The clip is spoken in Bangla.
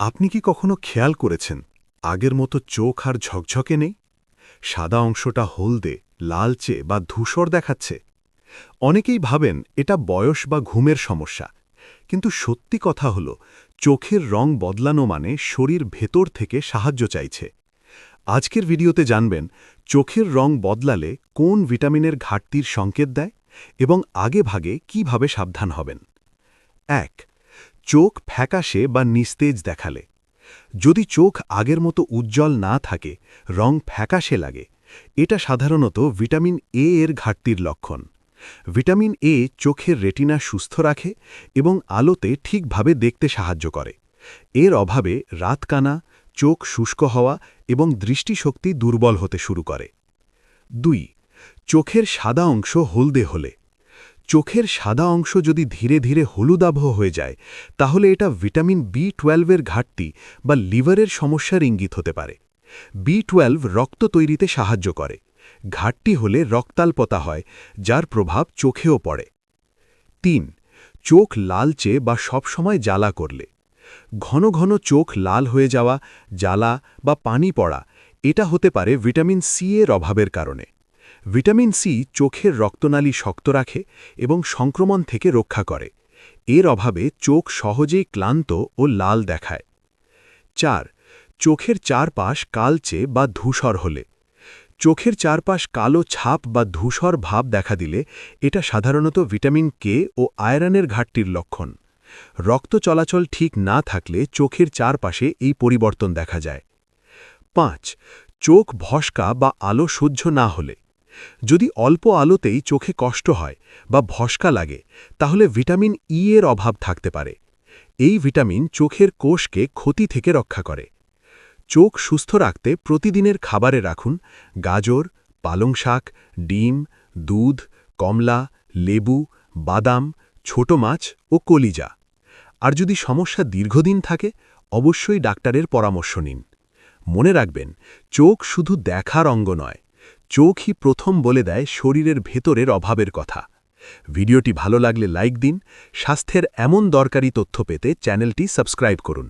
আপনি কি কখনো খেয়াল করেছেন, আগের মতো চোখ আর ঝকঝকে নেই? সাদা অংশটা হলদে, লালচে বা ধূসর দেখাচ্ছে। অনেকেই ভাবেন এটা বয়স বা ঘুমের সমস্যা। কিন্তু সত্যি কথা হল, চোখের রং বদলানো মানে শরীর ভেতর থেকে সাহায্য চাইছে। আজকের ভিডিওতে জানবেন, চোখের রং বদলালে কোন ভিটামিনের ঘাটতির সংকেত দেয় এবং আগে ভাগে কীভাবে সাবধান হবেন। এক চোখ ফ্যাকাশে বা নিস্তেজ দেখালে। যদি চোখ আগের মতো উজ্জ্বল না থাকে, রং ফ্যাকাশে লাগে, এটা সাধারণত ভিটামিন এ এর ঘাটতির লক্ষণ। ভিটামিন এ চোখের রেটিনা সুস্থ রাখে এবং আলোতে ঠিকভাবে দেখতে সাহায্য করে। এর অভাবে রাতকানা, চোখ শুষ্ক হওয়া এবং দৃষ্টিশক্তি দুর্বল হতে শুরু করে। দুই, চোখের সাদা অংশ হলদে হলে। চোখের সাদা অংশ যদি ধীরে ধীরে হলুদাভ হয়ে যায়, তাহলে এটা ভিটামিন বি টুয়েলভের ঘাটতি বা লিভারের সমস্যার ইঙ্গিত হতে পারে। বি টুয়েলভ রক্ত তৈরিতে সাহায্য করে। ঘাটতি হলে রক্তাল্পতা হয়, যার প্রভাব চোখেও পড়ে। তিন, চোখ লালচে বা সবসময় জ্বালা করলে। ঘন ঘন চোখ লাল হয়ে যাওয়া, জ্বালা বা পানি পড়া, এটা হতে পারে ভিটামিন সি এর অভাবের কারণে। ভিটামিন সি চোখের রক্তনালী শক্ত রাখে এবং সংক্রমণ থেকে রক্ষা করে। এর অভাবে চোখ সহজেই ক্লান্ত ও লাল দেখায়। চার, চোখের চারপাশ কালচে বা ধূসর হলে। চোখের চারপাশ কালো ছাপ বা ধূসর ভাব দেখা দিলে এটা সাধারণত ভিটামিন কে ও আয়রনের ঘাটতির লক্ষণ। রক্ত চলাচল ঠিক না থাকলে চোখের চারপাশে এই পরিবর্তন দেখা যায়। পাঁচ, চোখ ভস্কা বা আলো সহ্য না হলে। যদি অল্প আলোতেই চোখে কষ্ট হয় বা ভস্কা লাগে, তাহলে ভিটামিন ই এর অভাব থাকতে পারে। এই ভিটামিন চোখের কোষকে ক্ষতি থেকে রক্ষা করে। চোখ সুস্থ রাখতে প্রতিদিনের খাবারে রাখুন গাজর, পালং শাক, ডিম, দুধ, কমলা, লেবু, বাদাম, ছোট মাছ ও কলিজা। আর যদি সমস্যা দীর্ঘদিন থাকে, অবশ্যই ডাক্তারের পরামর্শ নিন। মনে রাখবেন, চোখ শুধু দেখার অঙ্গ নয় চোখই প্রথম বলে দেয় শরীরের ভেতরের অভাবের কথা। ভিডিওটি ভালো লাগলে লাইক দিন, স্বাস্থ্যের এমন দরকারি তথ্য পেতে চ্যানেলটি সাবস্ক্রাইব করুন।